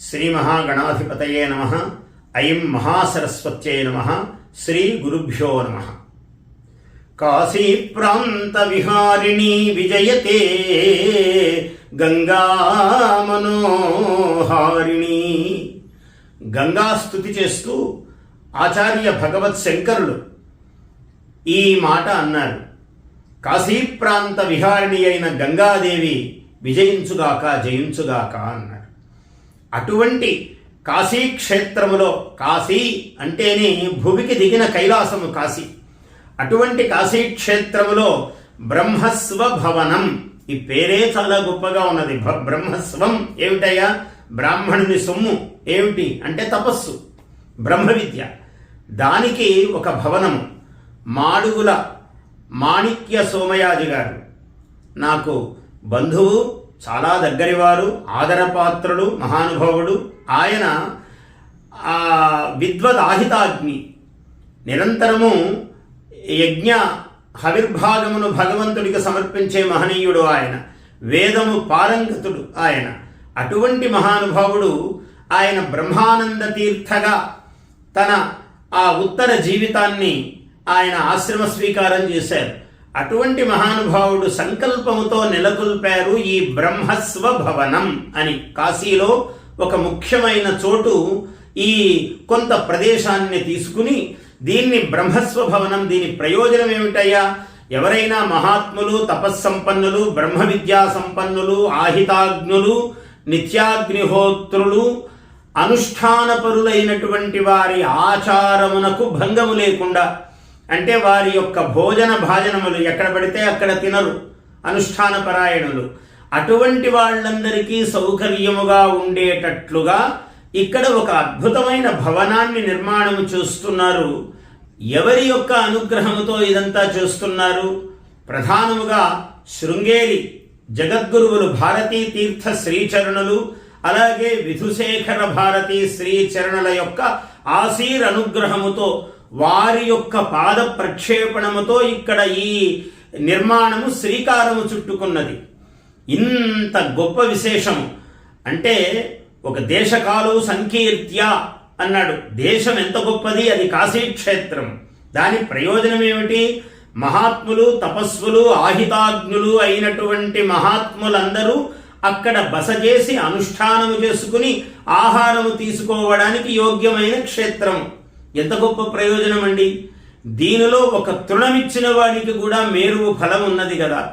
శ్రీ మహాగణాధిపతయే నమ. ఐం మహాసరస్వత్యై నమ. శ్రీ గురుభ్యో నమ. కాశీ ప్రాంత విహారిణి విజయతే. గంగామనోహారిణి. గంగా స్థుతి చేస్తూ ఆచార్య భగవత్ శంకరులు ఈ మాట అన్నారు. కాశీ ప్రాంత విహారిణి అయిన గంగాదేవి విజయించుగాక జయించుగాక అన్నారు. అటువంటి కాశీ క్షేత్రములో కాశీ అంటేనే భూమికి దిగిన కైలాసము కాశీ. అటువంటి కాశీ క్షేత్రములో బ్రహ్మస్వ భవనం ఈ పేరే చాలా గొప్పగా ఉన్నది. బ్రహ్మస్వం ఏమిటయ్యా? బ్రాహ్మణుని సొమ్ము. ఏమిటి? అంటే తపస్సు. బ్రహ్మ విద్య దానికి ఒక భవనము. మాడుగుల మాణిక్య సోమయాజి గారు. నాకు బంధువు చాలా దగ్గరివారు ఆదరపాత్రుడు మహానుభావుడు. ఆయన ఆ విద్వదాహితాగ్ని. నిరంతరము యజ్ఞ హవిర్భాగమును భగవంతుడికి సమర్పించే మహనీయుడు ఆయన. వేదము పారంగతుడు ఆయన. అటువంటి మహానుభావుడు ఆయన బ్రహ్మానంద తీర్థగా తన ఆ ఉత్తర జీవితాన్ని ఆయన ఆశ్రమ స్వీకారం చేశారు. అటువంటి మహానుభావుడు సంకల్పముతో నెలకొల్పారు ఈ బ్రహ్మస్వ భవనం అని. కాశీలో ఒక ముఖ్యమైన చోటు ఈ కొంత ప్రదేశాన్ని తీసుకుని దీన్ని బ్రహ్మస్వ భవనం దీని ప్రయోజనం ఏమిటయ్యా? ఎవరైనా మహాత్ములు తపస్సంపన్నులు బ్రహ్మ విద్యా సంపన్నులు ఆహితాగ్నులు నిత్యాగ్నిహోత్రులు అనుష్ఠానపరులైనటువంటి వారి ఆచారమునకు భంగము లేకుండా అంటే వారి యొక్క భోజన భాజనములు ఎక్కడ పడితే అక్కడ తినరు. అనుష్ఠాన పరాయణులు. అటువంటి వాళ్ళందరికీ సౌకర్యముగా ఉండేటట్లుగా ఇక్కడ ఒక అద్భుతమైన భవనాన్ని నిర్మాణం చేస్తున్నారు. ఎవరి యొక్క అనుగ్రహముతో ఇదంతా చేస్తున్నారు? ప్రధానముగా శృంగేరి జగద్గురువులు భారతీ తీర్థ శ్రీచరణులు అలాగే విధుశేఖర భారతీ శ్రీచరణుల యొక్క ఆశీర్ అనుగ్రహముతో వారి యొక్క పాద ప్రక్షేపణముతో ఇక్కడ ఈ నిర్మాణము శ్రీకారము చుట్టుకున్నది. ఇంత గొప్ప విశేషము. అంటే ఒక దేశకాలు సంకీర్త్య అన్నాడు. దేశం ఎంత గొప్పది? అది కాశీ క్షేత్రం దాని ప్రయోజనం ఏమిటి మహాత్ములు తపస్సులు ఆహితాగ్నులు అయినటువంటి మహాత్ములందరూ అక్కడ బస చేసి అనుష్ఠానము చేసుకుని ఆహారము తీసుకోవడానికి యోగ్యమైన క్షేత్రం. ఎంత గొప్ప ప్రయోజనం అండి దీనిలో ఒక తృణమిచ్చిన వాడికి కూడా మేరువు ఫలం ఉన్నది కదా.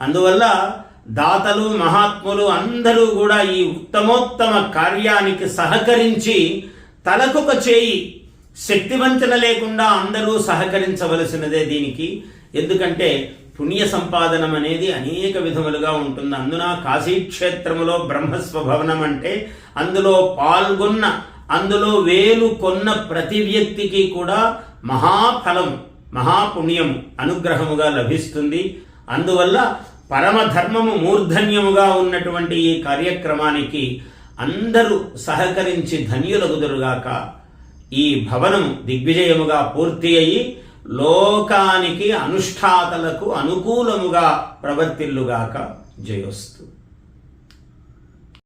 అందువల్ల దాతలు మహాత్ములు అందరూ కూడా ఈ ఉత్తమోత్తమ కార్యానికి సహకరించి తలకొక చేయి శక్తివంచన లేకుండా అందరూ సహకరించవలసినదే దీనికి. ఎందుకంటే పుణ్య సంపాదనం అనేది అనేక విధములుగా ఉంటుంది. అందున కాశీక్షేత్రములో బ్రహ్మస్వ భవనం అంటే అందులో పాల్గొన్న అందులో వేలు కొన్న ప్రతి వ్యక్తికి కూడా మహాఫలం మహాపుణ్యం అనుగ్రహముగా లభిస్తుంది. అందువల్ల పరమధర్మము మూర్ధన్యముగా ఉన్నటువంటి ఈ కార్యక్రమానికి అందరూ సహకరించి ధన్యులగుదురుగాక. ఈ భవనం దిగ్విజయముగా పూర్తి అయ్యి లోకానికి అనుష్ఠాతలకు అనుకూలముగా ప్రవర్తిల్లుగాక జయోస్తు.